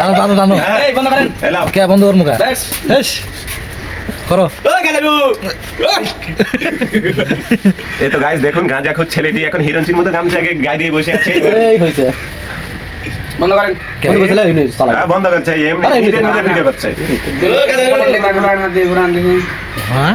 টানো টানো টানো এই বন্ধ করেন। এলাম কে বন্ধ কর মুখা? করো। এই তো গাইস দেখুন গাঁজা খোঁজ ছেলেটি এখন হিরোইনচির মতো গামছা গায়ে দিয়ে বসে আছে। এই হইছে বন্ধ করেন। হ্যাঁ, বন্ধ করছে এমনি নিজে নিজে ভিডিও করছে। হ্যাঁ?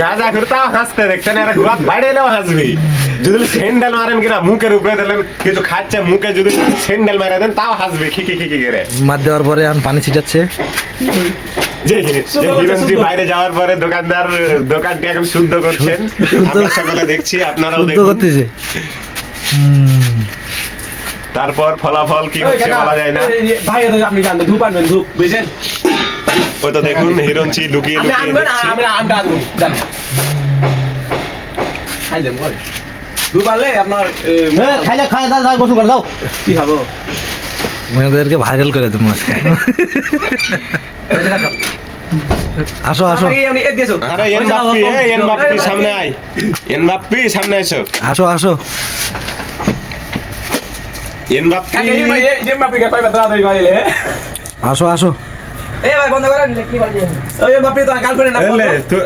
গাঁজা করে তাও হাসতে দেখছেন এরা গুয়াত বাইরে এলেও হাসবি। যদি স্যান্ডেল মারেন কিনা মুখের উপরে দিলেন কিছু খাচ্ছে মুখে যদি স্যান্ডেল মারা দেন তাও হাসবে খিকি খিকি করে। মার দেওয়ার পরে এখন পানি ছিটাচ্ছে। যে যে হিরণজি বাইরে যাওয়ার পরে দোকানদার দোকানটি এখন শুদ্ধ করছেন। আমরা সকলে দেখছি আপনারাও করতেছে। তারপর ফলাফল কি হচ্ছে বলা যায় না। ভাই আপনি জানবেন ধূপ আনবেন ধূপ বুঝছেন তো দেখুন হিরণচি লুকিয়ে লুকিয়ে আনবেন দেখছি আমি আমটা আনব খাই দেন বল আপনার খাইলে খাই দাও দাও গোসল করে দাও কি খাব মেয়েদেরকে ভাইরাল করে দেবো আজকে আসো আসো আরে সামনে আয় এন বাপ্পি সামনে এসো আসো আসো এন বাপ্পি কাকে যে ভাই কে পাইবা দাদা ভাই আসো আসো এ ভাই বন্ধ করেন কি বলি ওই মাপি তো কাল না এলে তো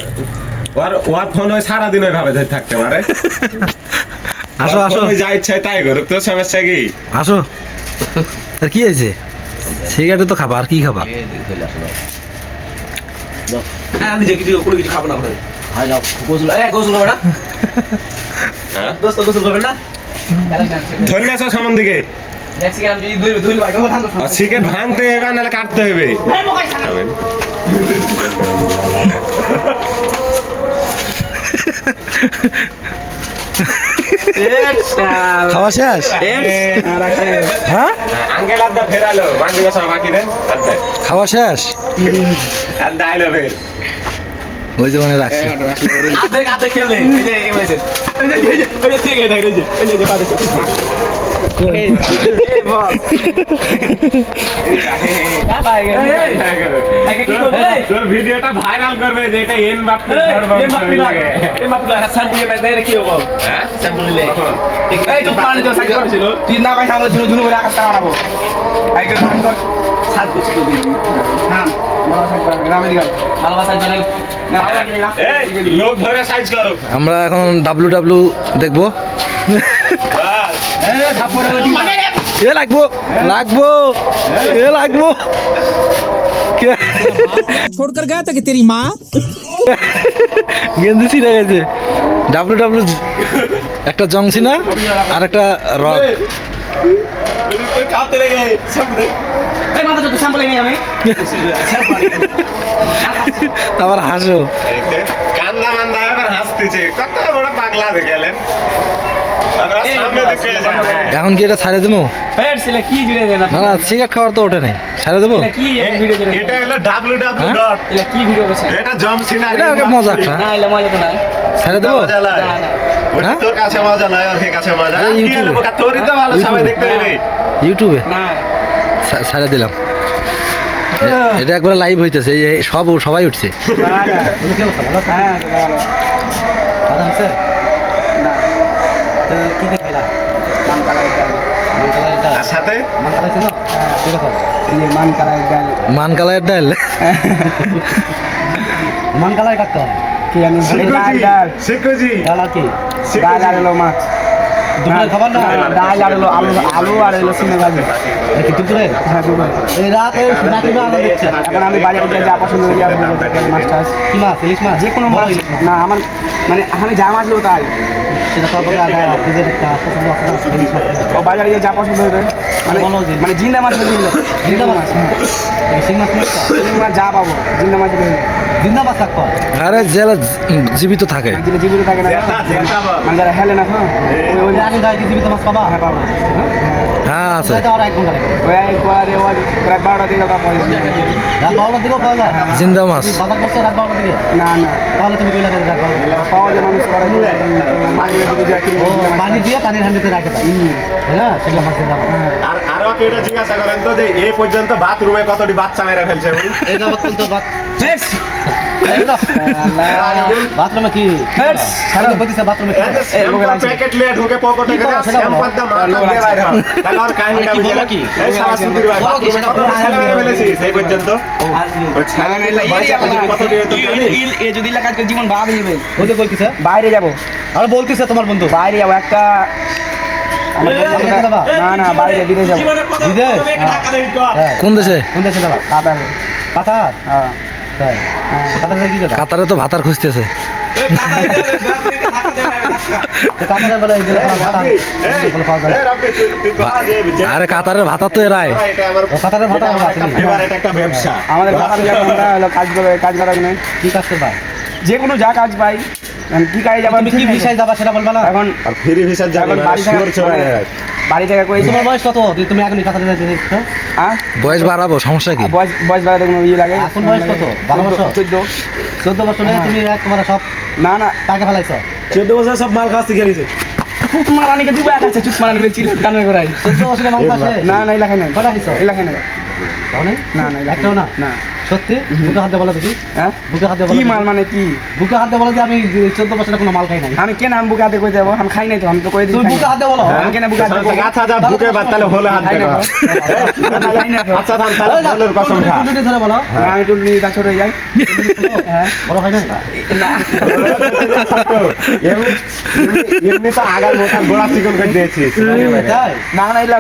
ওর ওর ফোন ওই সারাদিন ওইভাবে ধরে থাকতে পারে। আসো আসো। যা ইচ্ছা তাই করুক তোর সমস্যা কি? আসো। আর কি হয়েছে? সিগারেট তো খাবা আর কি খাবা? হ্যাঁ আমি যে কিছু কোনো কিছু খাব না ওখানে হাই যাও গোসল এ গোসল হবে না দোস্ত গোসল করবেন না ধরে আসো সামন দিকে দেখছি আমি যদি দুই দুই ভাই কথা আর সিগারেট ভাঙতে হবে নাহলে কাটতে হবে খাওয়া শেষ? হ্যাঁ খাওয়া শেষ ওই যে মানে রাখছে ভিডিওটা ভাইরাল করবে যে এটা এন বাপ্পি এই মাপি লাগে এই মাপি লাগে স্যাম্পল নিয়ে বাইরে কি হবে হ্যাঁ স্যাম্পল নিলে এই তো পানি তো সাইড করেছিল তুই না ভাই আমরা ঝুনু ঝুনু করে আকাশ কাটাবো এই তো সাইড কর সাত কিছু তো দিবি হ্যাঁ ভালো সাইড কর গ্রামে দিকে ভালো সাইড করে না এই লোক ধরে সাইজ করো আমরা এখন ডাব্লু ডাব্লু দেখবো বাস এই থাপ্পড়ে মানে এ লাগবো লাগবো এ লাগবো কে- छोड़कर गया था कि तेरी माँ গেঞ্জি ছিঁড়ে গেছে ডাব্লু ডাব্লু একটা জংসিনা আর একটা রক আবার হাসো। কান্দা মান্দা এবার হাসতেছে কত বড় পাগলা দেখলেন দেখে যাই এখন কি এটা ছাড়ে দেবো? ফের ছেলে কি জুড়ে দেন না না সিগারেট খাওয়ার তো ওঠে নেই। ছাড়ে দেবো? কি ভিডিও জুড়ে এটা হলো ডাব্লিউ ডাব্লিউ? ডট এটা কি ভিডিও করছে এটা জম সিনা এটা ওকে মজা ছাড়ে দেবো? হ্যাঁ? তোর কাছে মজা নয় ওর কাছে মজা। ইউটিউবে। হলো তোরই তো ভালো সবাই দেখতে পেলে ইউটিউবে না। দিলাম। এ- এটা একবার লাইভ হইতেছে সব সবাই উঠছে। হ্যাঁ মান কালাই ডাল। মান কালার ডাল? মান কালার কাকা কি আমি ডাল ডাল। শিখুজি ডাল কি ডাল আর এলো মাছ। খাবার না? ডাল আর এলো আলু আলু আর এলো সিনে ভাজি। নাকি দুপুরে? হ্যাঁ দুপুরে। এই রাতে না আমরা দেখছি এখন আমি বাজারে গিয়ে যা পছন্দ করি আর মাছ টাছ। কি মাছ? ইলিশ মাছ? যে কোনো মাছ। না আমার মানে আমি যা মাছ নেব তাই। সেটা মাছ। ও বাজারে গিয়ে যা পছন্দ হবে। মানে। মানে জিন্দা মাছ জিন্দা। জিন্দা মাছ? শিং মাছ যা পাবো জিন্দা মাছ জিন্দাবাদ থাকব আরে জেলে জীবিত থাকে। জীবিত থাকে না। মানে যারা হেলে না হ্যাঁ? ওই- ওই আগে যাই জীবিত মাছ পাবা হ্যাঁ পাবো হ্যাঁ আছে। জিন্দা মাছ। না না। তাহলে তুমি কইলা কেন রাত পাওয়া যায় মানুষ করা। পানি দিয়ে পানির হান্ডিতে রাখে হ্যাঁ সেগুলো মাছের দাম। আর আরও কি এটা জিজ্ঞাসা করেন তো যে এই পর্যন্ত বাথরুমে কতটি বাচ্চা মেরে ফেলছে এই যাবত কি হেস। সারা বলতেছে বাথরুমে কি এই যে শ্যাম্পুর প্যাকেট লিয়ে ঢুকে পকেটে কি গেলে করো সেটা শ্যাম্পুর দাম মাথা দিয়ে বাইরে হয়। তাহলে ওর কাহিনীটা কি বলো বুঝলে? কি? এই শালা সুধীর ভাই, বলো কি বাথরুমে সেটা কত বলো। ছেলে মেরে ফেলেছিস এই পর্যন্ত? ওই ছেলে মেয়ে বয়স এখন কতটি হতো জানিস? এ যদি লেখা আজকে জীবন বাদ যাবে ওই যে বলতেছে বাইরে যাব আর বলতেছে তোমার বন্ধু বাইরে যাব একটা আমার বন্ধু কোথায় যাবা? না না বাইরে বিদেশ যাব বিদেশ হ্যাঁ কোন দেশে কোন দেশে যাবা কাতার কাতার হ্যাঁ তাই কাতারে তো ভাতার খুঁজতেছে। আরে কাতারের ভাতা তো এরাই। কাতারের কাতারে ভাতা একটা ব্যবসা। আমাদের কাজ করে কাজ করা কি কাজ করবা যে কোনো যা কাজ পাই। এখন কি কাজে যাবার তুমি কি বিষয় যাবা সেটা বলবা না। এখন আর ফ্রি ভিসার যাবে না, থেকে রাখ। বাড়ি থেকে কই? তোমার বয়স কত? তুমি এখনই কাতারে যাইতে চাইছো হ্যাঁ? বয়স বাড়াবো সমস্যা কি? বয়স বয়স বাড়াতে কোনো ইয়ে লাগে? এখন বয়স কত? বারো বছর? চোদ্দ। চোদ্দ বছর নিয়ে তুমি এক তোমার সব না না। টাকা ফেলাইছো? চোদ্দ বছর সব মাল খাওয়া শিখে নিছে চুপ মারানিকে দুবার আছে চুপ মারানি ছিল কানে করাই চোদ্দ বছরের মানুষ আছে না না এলাকা নেই। কটা দিছো? এলাকা নেই। তাও নেই? না না এলাকা একটাও না? না। সত্যি? বুকে হাত দিয়ে দেখি। হ্যাঁ? বুকে হাত কি মাল মানে কি? বুকে হাত দিয়ে যে আমি চোদ্দ কোনো মাল খাই নাই। আমি কেন আমি বুকে হাতে কই দেবো? আমি খাই নাই তো আমি তো কই দিই বুকে হাত বলো। আমি কেন বুকে হাতে আচ্ছা, আচ্ছা, আচ্ছা, বুকে বাদ, তাহলে হলে হাত খাই না না। আচ্ছা, থাম, তাহলে হলের কসম খা। টুটি ধরে বলো। আমি টুল নিয়ে তা ছোট যাই। হ্যাঁ বড় হয় না। এমনি- এমনি- এমনি তো আগার মতন গোড়া চিকন করে দিয়েছিস। না না ইলা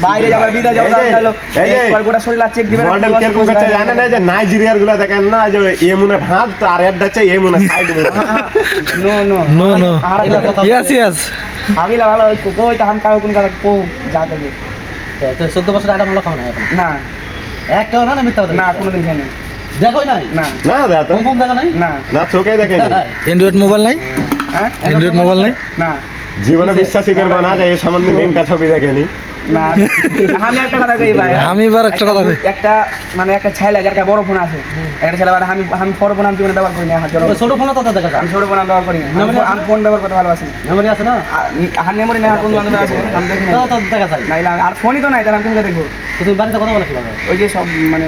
বাইরে যাবার বিদা যাবার এই যে, তাহলে এই যে, একবার গোটা শরীর চেক কীরকম না যে নাইজেরিয়ারগুলা দেখেন না যে এ মনে ভাত আর এর দাচ্ছে এ মনে side no no no no yes yes আমি লা ভালো কই তা হাম কাও কোন কাজ কো যা দেবে। তো চোদ্দ বছর আগে মাল খাও না না। একটাও না না মিথ্যা কথা? না কোনোদিন খাই নাই দেখোই নাই? না। না দা তো। কোন কোন নাই? না। না চোখে অ্যান্ড্রয়েড মোবাইল নাই? হ্যাঁ? অ্যান্ড্রয়েড মোবাইল নাই? না। জীবনে বিশ্বাসই করব না যে এই সম্বন্ধে মেনটা ছবি দেখেনি না। আমি একটা কথা কই ভাই। আমি এবার একটা কথা কই। একটা মানে একটা ছেলে একটা বড় ফোন আছে। একটা ছেলে মানে আমি আমি বড় ফোন আমি জীবনে ব্যবহার করি না হাত ছোট ফোনে তো দেখা আমি ছোট ফোন ব্যবহার করি না। আমি ফোন- ব্যবহার করতে ভালোবাসি। মেমোরি আছে না? হার মেমোরি না কোন বান্ধব আছে আমি দেখি না তো তো দেখা যায়। না আর ফোনই তো নাই তাহলে আমি তুমি দেখব? তো তুমি বাড়িতে কথা বলে কীভাবে? ওই যে সব মানে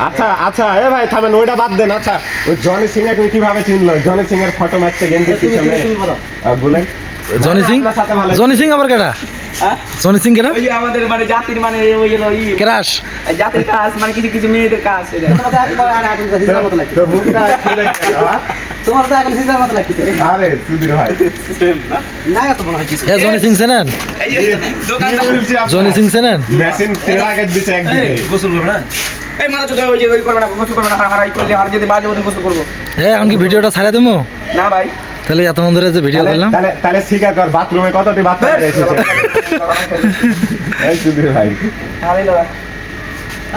আচ্ছা আচ্ছা এ ভাই থামেন ওইটা বাদ দেন আচ্ছা। ওই জনি সিং এর কীভাবে চিনলো? জনি সিং এর ফটো মারছে গেঞ্জির পিছনে বলেন। জনি সিং জনি সিং আবার কেটা হ্যাঁ? সিং ওই আমাদের মানে জাতির মানে ওই যে ওই ক্রাশ জাতির কাজ মানে কিছু কিছু মেয়েদের কাজ এটা তোমার তো আর এখন হিজার মতো লাগছে তো মুখটা খুলে গেল। তোমার তো এখন হিজার মতো লাগছে আরে সুধীর ভাই। না? এত মনে হয় কিছু। এ জনি সিং চেনেন? এই যে দোকানদার জনি সিং চেনেন? মেশিন তেরা গেট দিছে একদিকে এই চোখে ওই যে ওই করবে না গোসল করবে না হারাই করলে আর যদি গোসল করব। এ এখন কি ভিডিওটা ছাড়া দেবো? না ভাই। তাহলে এতক্ষণ ধরে যে ভিডিও করলাম। তাহলে তাহলে স্বীকার কর বাথরুমে কতটি বাচ্চা এসেছে এই সুধীর ভাই। হারাই দাদা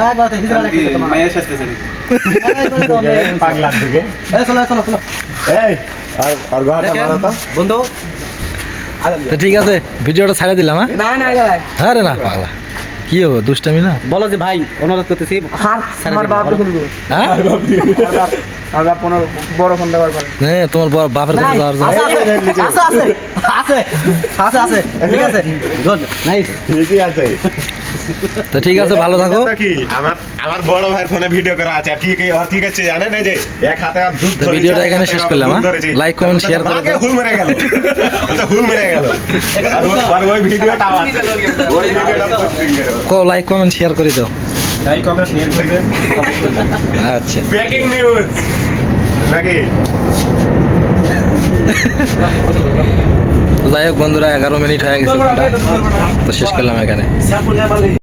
একবার হিজার লাগছে তোমার এই পাগলার দিকে। এই চলো চলো চলো। এই আর আর ঘরটা মারো তো? বন্ধু। ঠিক আছে ভিডিওটা ছাড়া দিলাম হ্যাঁ? না না হ্যাঁ রে না পাগলা। কি হব দুষ্টামি না? বলো যে ভাই অনুরোধ করতেছি হার আমার বাপ হ্যাঁ? আমার পনেরো বড় ফোন ব্যবহার করে হ্যাঁ তোমার ব- বাপের কাছে যাওয়ার জন্য আছে আছে আছে আছে আছে ঠিক আছে। গুড নাইস ঠিকই আছে। তো ঠিক আছে ভালো থাকো। আমার আমার বড় ভাইয়ের ফোনে ভিডিও করা আছে। ঠিক আর ঠিক আছে জানেন যে এক হাতে আর দুধ ভিডিওটা এখানে শেষ করলাম। Like, comment, share করে দাও। হুল মেরে গেল। হুল মেরে গেল। আর ওই- ভিডিওটা আবার ওই ভিডিওটা কো লাইক কমেন্ট শেয়ার করে দাও। লাইক কমেন্ট শেয়ার করবেন? আচ্ছা। ব্রেকিং নিউজ নাকি? যাই হোক বন্ধুরা এগারো মিনিট হয়ে গেছে তো শেষ করলাম এখানে।